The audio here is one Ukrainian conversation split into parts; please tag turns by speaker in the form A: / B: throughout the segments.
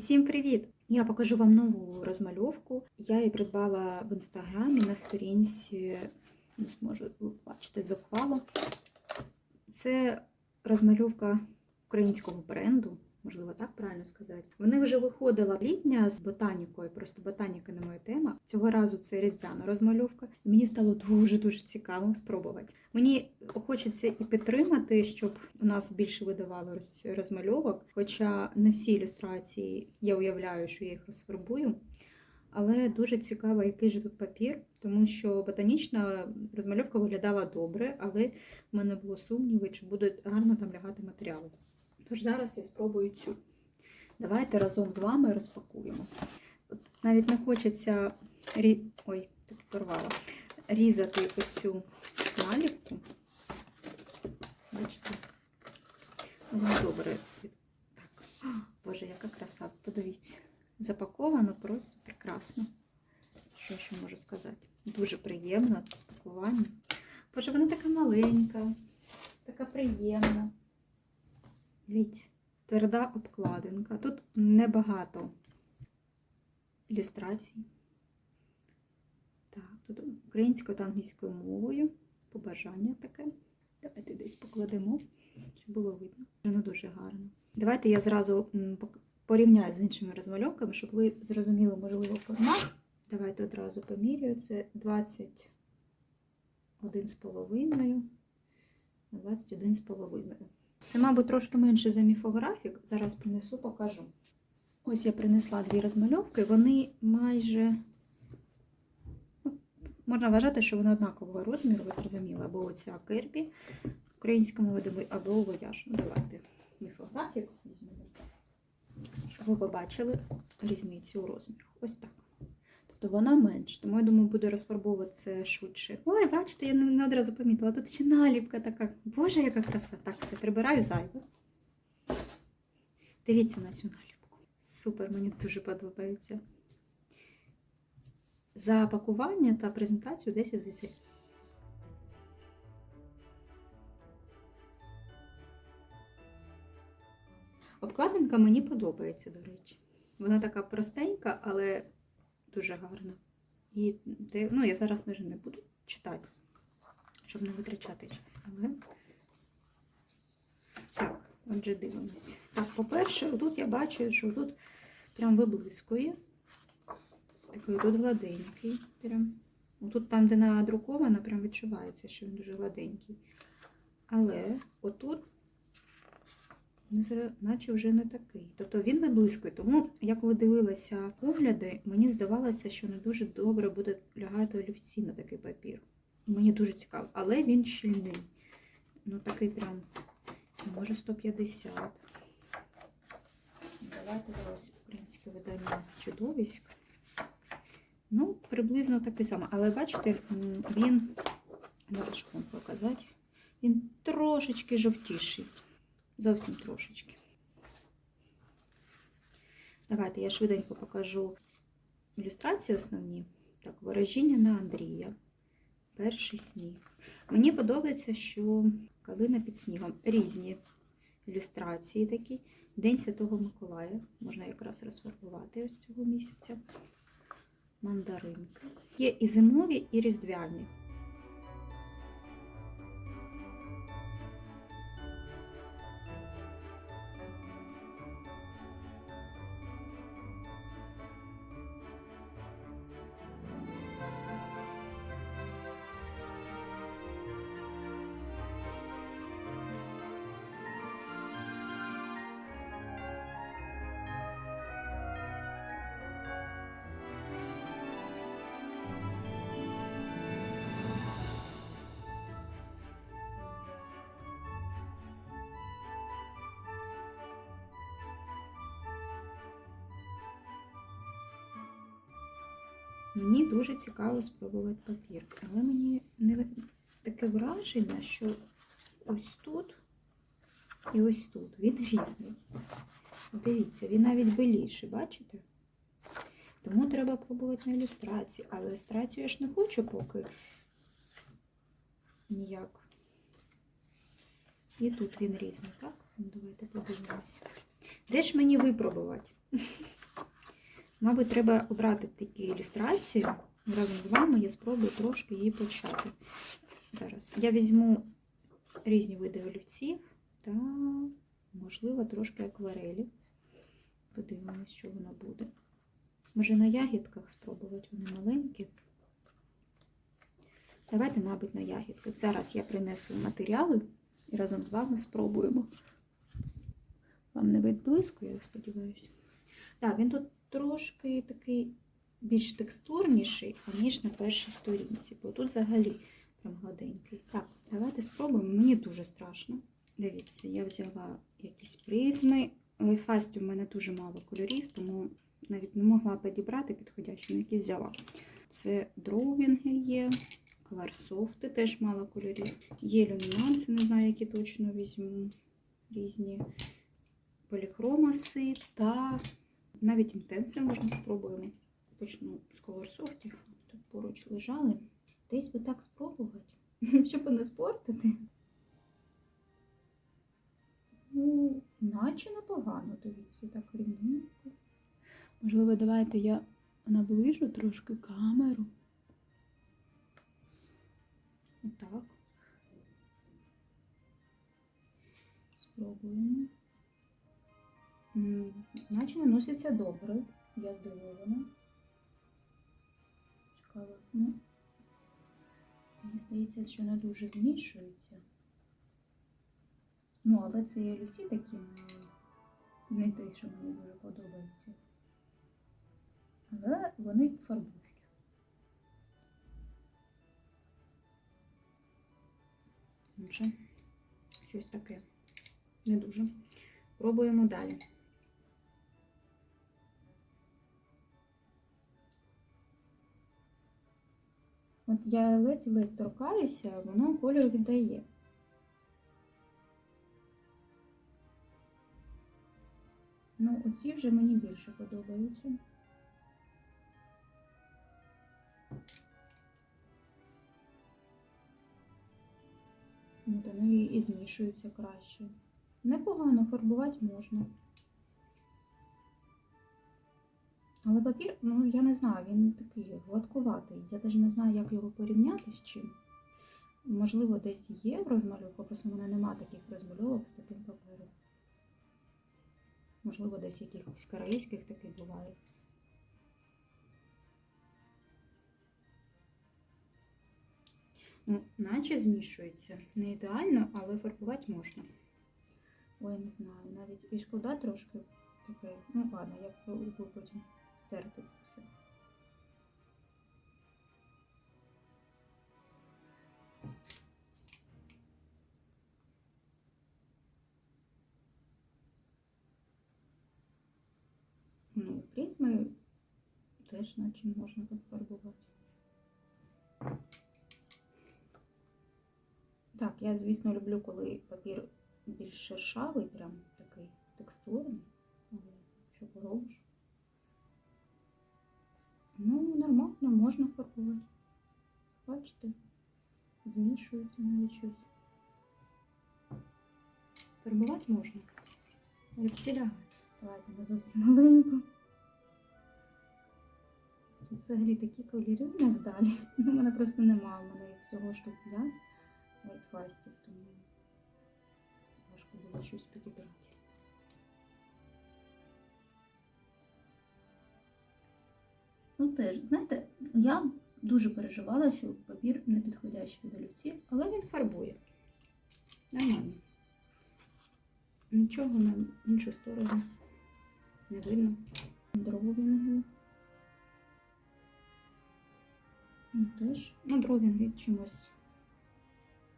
A: Усім привіт! Я покажу вам нову розмальовку. Я її придбала в інстаграмі на сторінці, не зможу бачити зухвало. Це розмальовка українського бренду, можливо, так правильно сказати. Вони вже виходила літня з ботанікою, просто ботаніка не моя тема. Цього разу це різдвяна розмальовка. Мені стало дуже-дуже цікаво спробувати. Мені хочеться і підтримати, щоб у нас більше видавало розмальовок. Хоча не всі ілюстрації я уявляю, що я їх розфарбую. Але дуже цікаво, який же тут папір, тому що ботанічна розмальовка виглядала добре, але в мене було сумніви, чи будуть гарно там лягати матеріали. Тож зараз я спробую цю. Давайте разом з вами розпакуємо. От навіть не хочеться рі... Ой, так порвала. різати оцю наліпку. Бачите? Воно добре. Так. Боже, яка краса. Подивіться. Запаковано просто прекрасно. Що ще можу сказати? Дуже приємно пакування. Боже, вона така маленька, така приємна. Дивіться, тверда обкладинка. Тут небагато ілюстрацій. Так, тут українською та англійською мовою. Побажання таке. Давайте десь покладемо, щоб було видно. Воно дуже гарно. Давайте я зразу порівняю з іншими розмальовками, щоб ви зрозуміли, можливо, формат. Давайте одразу поміряю. Це 21 з половиною. 21 з половиною. Це, мабуть, трошки менше за міфографік. Зараз принесу, покажу. Ось я принесла дві розмальовки. Вони майже. ну, Можна вважати, що вони однакового розміру, ви зрозуміли, або оця кербі українському виду, або вояж. Ну, давайте міфографік візьмемо. Щоб ви побачили різницю у розмірах. Ось так. Тобто вона менше, тому я думаю, буде розфарбовуватися швидше. Ой, бачите, я не не одразу помітила. Тут ще наліпка така. Боже, яка краса. Так, все, прибираю зайве. Дивіться на цю наліпку. Супер, мені дуже подобається. За пакування та презентацію 10 з 10. Обкладинка мені подобається, до речі. Вона така простенька, але дуже гарна. І ну, я зараз вже не буду читати, щоб не витрачати час. Але... Так, отже, дивимось. Так, по-перше, тут я бачу, що тут прям виблискує. Такий тут гладенький. Прям. Тут там, де надруковано, прям відчувається, що він дуже гладенький. Але отут наче вже не такий. Тобто він виблискує. Тому я коли дивилася огляди, мені здавалося, що не дуже добре буде лягати олівці на такий папір. Мені дуже цікаво. Але він щільний. Ну такий прям, може 150. Давайте ось українське видання чудовиськ. Ну, приблизно такий самий. Але бачите, він, зараз вам показати, він трошечки жовтіший. Зовсім трошечки. Давайте я швиденько покажу ілюстрації основні. Так, ворожіння на Андрія. Перший сніг. Мені подобається, що калина під снігом. Різні ілюстрації такі. День Святого Миколая. Можна якраз розфарбувати ось цього місяця. Мандаринки. Є і зимові, і різдвяні. Мені дуже цікаво спробувати папір, але мені не таке враження, що ось тут і ось тут він різний. Дивіться, він навіть беліший, бачите? Тому треба пробувати на ілюстрації. Але ілюстрацію я ж не хочу поки ніяк. І тут він різний, так? Давайте подивимося. Де ж мені випробувати? Мабуть, треба обрати такі ілюстрації. Разом з вами я спробую трошки її почати. Зараз я візьму різні види олівців та, можливо, трошки акварелі. Подивимось, що воно буде. Може, на ягідках спробувати, вони маленькі. Давайте, мабуть, на ягідках. Зараз я принесу матеріали і разом з вами спробуємо. Вам не відблискує, я сподіваюся. Так, він тут трошки такий більш текстурніший, ніж на першій сторінці, бо тут взагалі прям гладенький. Так, давайте спробуємо. Мені дуже страшно. Дивіться, я взяла якісь призми. В фасті в мене дуже мало кольорів, тому навіть не могла підібрати підходящі, які взяла. Це дроувінги є, колорсофти теж мало кольорів. Є люмінанси, не знаю, які точно візьму. Різні поліхромаси та навіть інтенси можна спробуємо. Почну з колорсофтів. Тут поруч лежали. Десь би так спробувати, щоб не спортити. Ну, наче непогано, дивіться, так рівненько. Можливо, давайте я наближу трошки камеру. Отак. Спробуємо. Наче наноситься добре. Я здивована. Цікаво. Ну, мені здається, що не дуже змішується. Ну, але це і олівці такі не те, що мені дуже подобаються. Але вони фарбують. Щось таке. Не дуже. Пробуємо далі. От я ледь-ледь торкаюся, воно кольор віддає. Ну, оці вже мені більше подобаються. І, і змішуються краще. Непогано фарбувати можна. Але папір, ну я не знаю, він такий гладкуватий. Я навіть не знаю, як його порівняти з чим. Можливо, десь є в розмальовках, просто в мене нема таких розмальовок з таким папером. Можливо, десь якихось корейських таких буває. Ну, наче змішується. Не ідеально, але фарбувати можна. Ой, не знаю, навіть і шкода трошки таке. Ну ладно, я пробую потім стерти це все. Ну, призми теж наче можна пофарбувати. Так, я, звісно, люблю, коли папір більш шершавий, прям такий текстурний, що поробиш. Ну, нормально, можна фарбувати. Бачите, змішується навіть щось. Фарбувати можна. Олексій лягає. Давайте не зовсім маленько. Тут взагалі такі кольори невдалі. Ну, мене просто немає, у мене їх всього штук 5 вайтфастів, тому важко було щось підібрати. Ну теж, знаєте, я дуже переживала, що папір не підходящий від олівців, але він фарбує. Нормально. Нічого на іншу сторону не видно. Дровінги. Ну, теж. Ну, дровінги чимось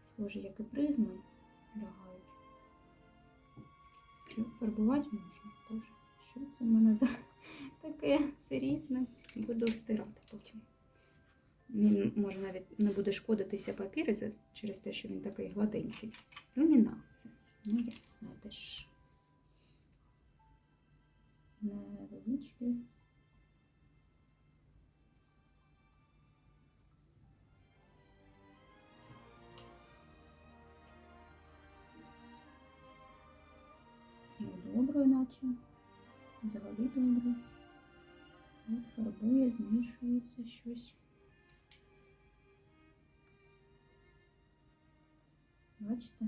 A: схожі, як і призми лягають. Фарбувати можна теж. Що це в мене за таке серйозне? Буду стирати потім. Він може навіть не буде шкодитися папір через те, що він такий гладенький. Люмінанси. Ну, ясно, теж невеличкий. Ну, добре, наче. Взагалі добре. От фарбує, змішується щось. Бачите?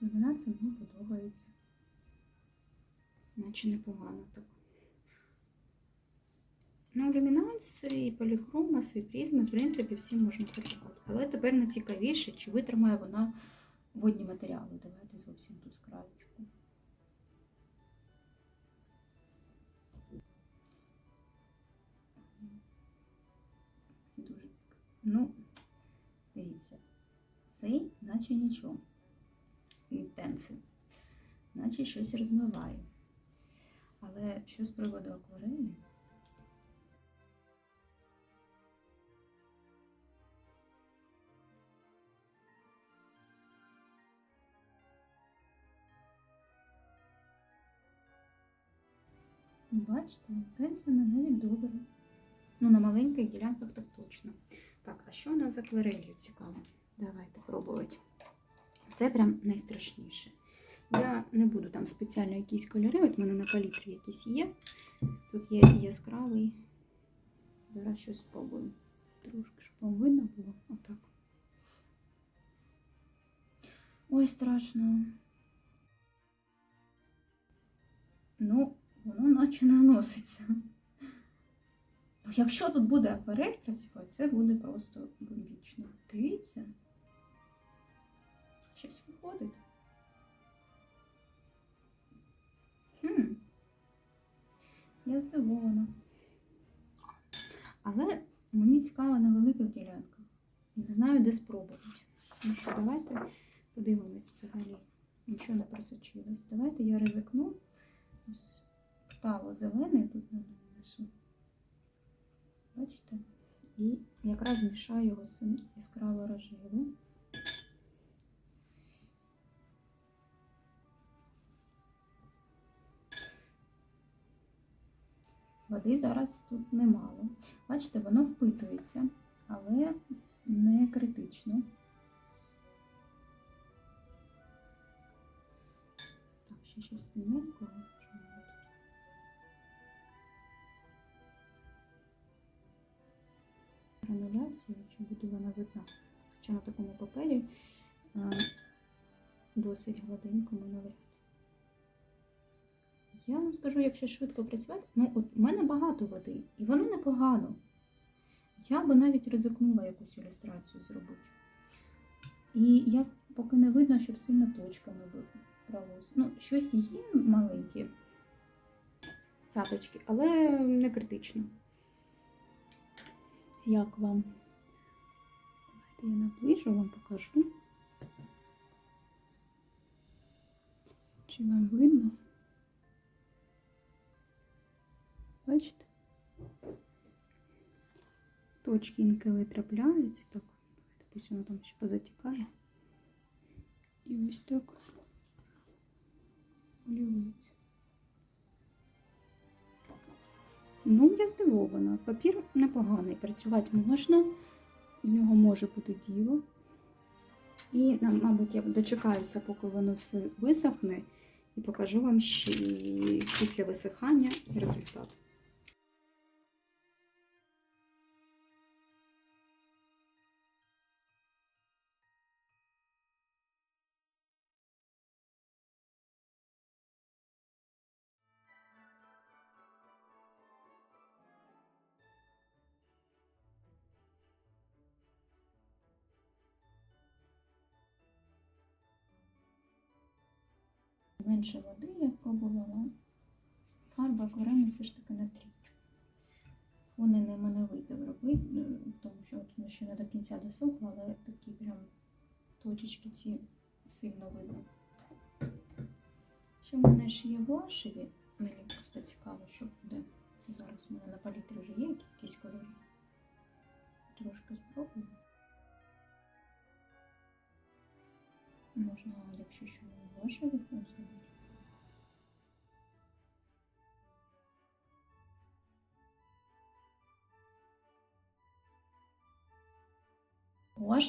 A: Комбінація мені подобається. Наче непогано так. Ну, люмінанс і поліхромас, і призми, в принципі, всі можна фарбувати. Але тепер найцікавіше, чи витримає вона водні матеріали. Давайте зовсім тут з краєчку. Ну, дивіться, цей наче нічого. Інтенсив. Наче щось розмиває. Але що з приводу акварелі? Бачите, пенсіми навіть добре. Ну, на маленьких ділянках так точно. Так, а що у нас з акварелью цікаво? Давайте пробувати. Це прям найстрашніше. Я не буду там спеціально якісь кольори, от в мене на палітрі якісь є. Тут є яскравий. Зараз щось спробую. Трошки, щоб вам видно було. Отак. Ой, страшно. Ну, воно наче наноситься. Ну, якщо тут буде акварель працювати, це буде просто бомбічно. Дивіться. Щось виходить. Хм. Я здивована. Але мені цікаво на великих ділянках. Не знаю, де спробувати. Ну що, давайте подивимось взагалі. Нічого не просочилось. Давайте я ризикну. Ось птало зелений тут нанесу. Бачите? І якраз змішаю його з яскраво рожевим. Води зараз тут немало. Бачите, воно впитується, але не критично. Так, ще щось темненького. Грануляцію, чи буде вона видна? Хоча на такому папері досить гладенькому навряд. Я вам скажу, якщо швидко працювати, ну от у мене багато води, і воно непогано. Я би навіть ризикнула якусь ілюстрацію зробити. І я поки не видно, щоб сильно точками бралося. Ну, щось є маленькі цяточки, але не критично. Як вам? Давайте я наближу, вам покажу. Чи вам видно? Бачите? Точки інколи трапляються. Так, пусть воно там ще позатікає. І ось так малюється. Ну, я здивована. Папір непоганий, працювати можна, з нього може бути діло. І, мабуть, я дочекаюся, поки воно все висохне, і покажу вам ще після висихання результат. Менше води я пробувала. Фарба акварельна все ж таки на трічку. Вони не мене вийде робити, тому що от ще не до кінця досохла, але такі прям точечки ці сильно видно. Ще в мене ж є гуашеві.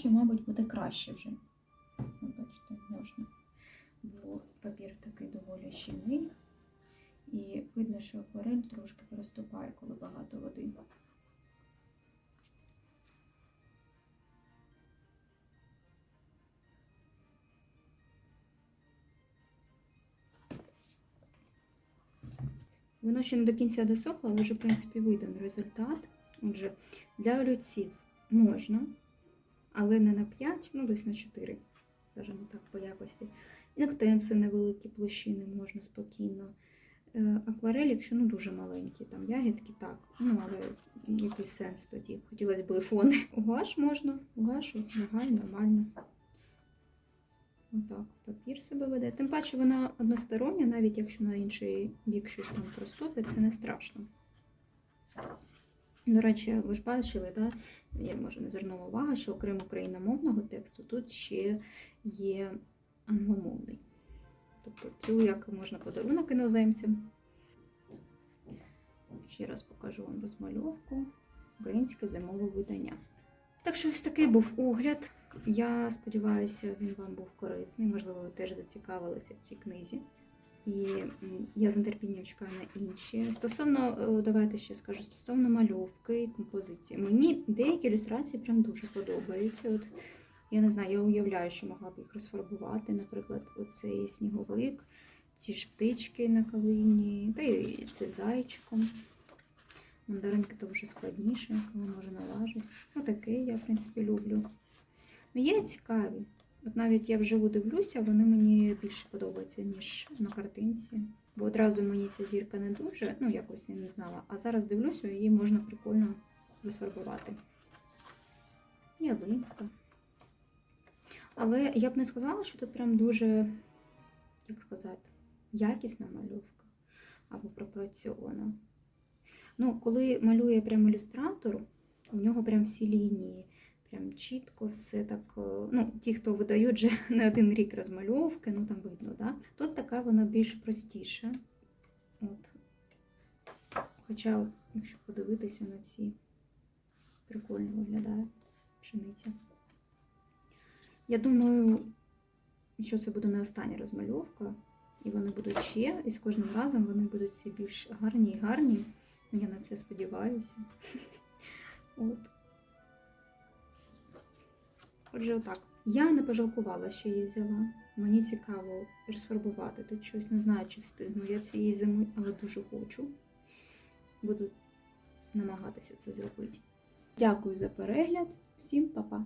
A: Гуаші, мабуть, буде краще вже. Бачите, можна. Бо Папір такий доволі щільний. І видно, що акварель трошки проступає, коли багато води. Воно ще не до кінця досохло, але вже, в принципі, виден результат. Отже, для олівців можна, але не на 5, ну десь на 4, скажімо так, по якості. Інктенси невеликі площини можна спокійно. Е, Акварель, якщо ну дуже маленькі, там ягідки, так. Ну, але який сенс тоді? Хотілося б фони. Гуаш можна, гуаш лягає нормально. Отак, папір себе веде. Тим паче вона одностороння, навіть якщо на інший бік щось там проступить, це не страшно. До речі, ви ж бачили, да? я може не звернула увагу, що окрім україномовного тексту тут ще є англомовний. Тобто цю як можна подарунок іноземцям. Ще раз покажу вам розмальовку. Українське зимове видання. Так що ось такий був огляд. Я сподіваюся, він вам був корисний. Можливо, ви теж зацікавилися в цій книзі. І я з нетерпінням чекаю на інші. Стосовно, е, давайте ще скажу, стосовно мальовки і композиції. Мені деякі ілюстрації прям дуже подобаються. От, я не знаю, я уявляю, що могла б їх розфарбувати. Наприклад, оцей сніговик, ці ж птички на калині, та й це зайчиком. Мандаринки то вже складніше, коли може налажити. Ну, таке я, в принципі, люблю. Ну, є цікаві. От навіть я вживу дивлюся, вони мені більше подобаються, ніж на картинці. Бо одразу мені ця зірка не дуже, ну якось я не знала. А зараз дивлюся, її можна прикольно розфарбувати. Ялинка. Але я б не сказала, що тут прям дуже, як сказати, якісна мальовка або пропрацьована. Ну, коли малює прям ілюстратор, у нього прям всі лінії, прям чітко все так. е, Ну, ті, хто видають вже не один рік розмальовки, ну там видно, да? Тут така вона більш простіша. От. Хоча, якщо подивитися на ці, прикольно виглядає пшениця. Я думаю, що це буде не остання розмальовка, і вони будуть ще, і з кожним разом вони будуть всі більш гарні і гарні. Я на це сподіваюся. От. Отже, отак. Я не пожалкувала, що її взяла. Мені цікаво розфарбувати тут щось. Не знаю, чи встигну я цієї зими, але дуже хочу. Буду намагатися це зробити. Дякую за перегляд. Всім па-па!